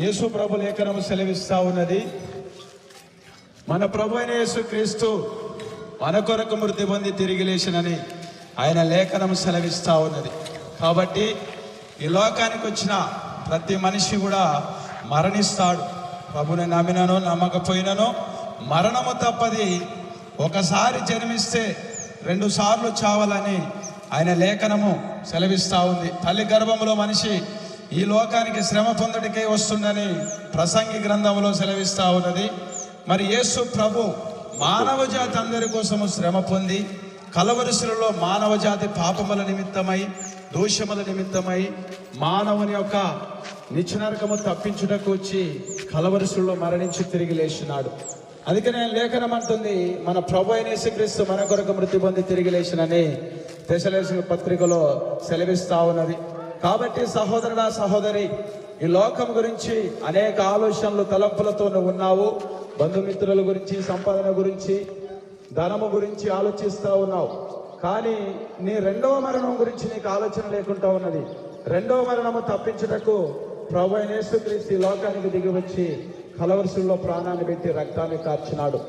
యేసు ప్రభు లేఖనము సెలవిస్తా ఉన్నది. మన ప్రభు అయిన యేసు క్రీస్తు మన కొరకు మృతి పొంది తిరిగి లేచినని ఆయన లేఖనం సెలవిస్తా ఉన్నది. కాబట్టి ఈ లోకానికి వచ్చిన ప్రతి మనిషి కూడా మరణిస్తాడు. ప్రభుని నమ్మినను నమ్మకపోయినను మరణము తప్పది. ఒకసారి జన్మిస్తే రెండు సార్లు చావాలని ఆయన లేఖనము సెలవిస్తూ ఉంది. తల్లి గర్భంలో మనిషి ఈ లోకానికి శ్రమ పొందడికై వస్తుందని ప్రసంగి గ్రంథంలో సెలవిస్తూ ఉన్నది. మరి యేసు ప్రభు మానవ జాతి అందరి కోసము శ్రమ పొంది కలవరుసలలో మానవ జాతి పాపముల నిమిత్తమై దోషముల నిమిత్తమై మానవుని యొక్క నిచ్చనరకము తప్పించుటకు వచ్చి కలవరుసలలో మరణించి తిరిగి లేచినాడు. అందుకనే లేఖనం అంటుంది మన ప్రభు అయిన యేసుక్రీస్తు మన కొరకు మృతి పొంది తిరిగి లేచినని దశలేసిన పత్రికలో సెలవిస్తా ఉన్నది. కాబట్టి సహోదరుడా సహోదరి ఈ లోకం గురించి అనేక ఆలోచనలు తలంపులతో ఉన్నావు. బంధుమిత్రుల గురించి సంపాదన గురించి ధనము గురించి ఆలోచిస్తూ ఉన్నావు. కానీ నీ రెండవ మరణం గురించి నీకు ఆలోచన లేకుండా ఉన్నది. రెండవ మరణము తప్పించుటకు ప్రభు అయిన యేసుక్రీస్తు ఈ లోకానికి దిగి వచ్చి కలవరుసుల్లో ప్రాణాన్ని పెట్టి రక్తాన్ని కార్చినాడు.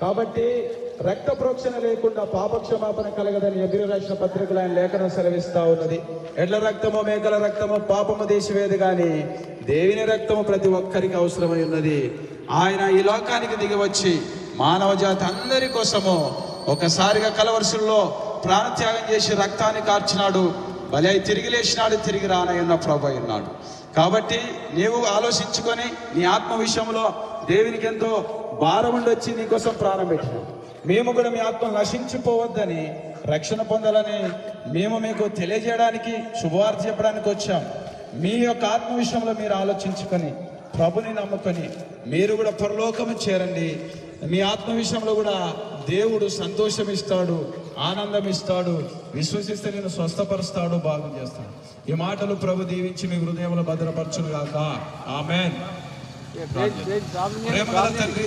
కాబట్టి రక్త ప్రోక్షణ లేకుండా పాపక్షమాపణ కలగదని ఎగిరి రాసిన పత్రికలు ఆయన లేఖనం సెలవిస్తా ఉన్నది. ఎడ్ల రక్తము మేకల రక్తము పాపము దేశవేది కానీ దేవిని రక్తము ప్రతి ఒక్కరికి అవసరమై ఉన్నది. ఆయన ఈ లోకానికి దిగివచ్చి మానవ జాతి అందరి కోసము ఒకసారిగా కలవరుసల్లో ప్రాణత్యాగం చేసి రక్తాన్ని కార్చినాడు. భలే తిరిగి లేచినాడు తిరిగి రానయ్యున్న ప్రభు అయి ఉన్నాడు. కాబట్టి నీవు ఆలోచించుకొని నీ ఆత్మ విషయంలో దేవునికి ఎంతో భారం ఉండొచ్చి నీకోసం ప్రాణం పెట్టినాం మేము కూడా మీ ఆత్మ నశించిపోవద్దని రక్షణ పొందాలని మేము మీకు తెలియజేయడానికి శుభవార్త చెప్పడానికి వచ్చాం. మీ యొక్క ఆత్మ విషయంలో మీరు ఆలోచించుకొని ప్రభుని నమ్ముకొని మీరు కూడా పరలోకము చేరండి. మీ ఆత్మ విషయంలో కూడా దేవుడు సంతోషం ఇస్తాడు ఆనందం ఇస్తాడు విశ్వసిస్తే నేను స్వస్థపరుస్తాడు బాగు చేస్తాడు. ఈ మాటలు ప్రభు దీవించి మీ హృదయంలో భద్రపరచును గాక ఆమెన్. తండ్రి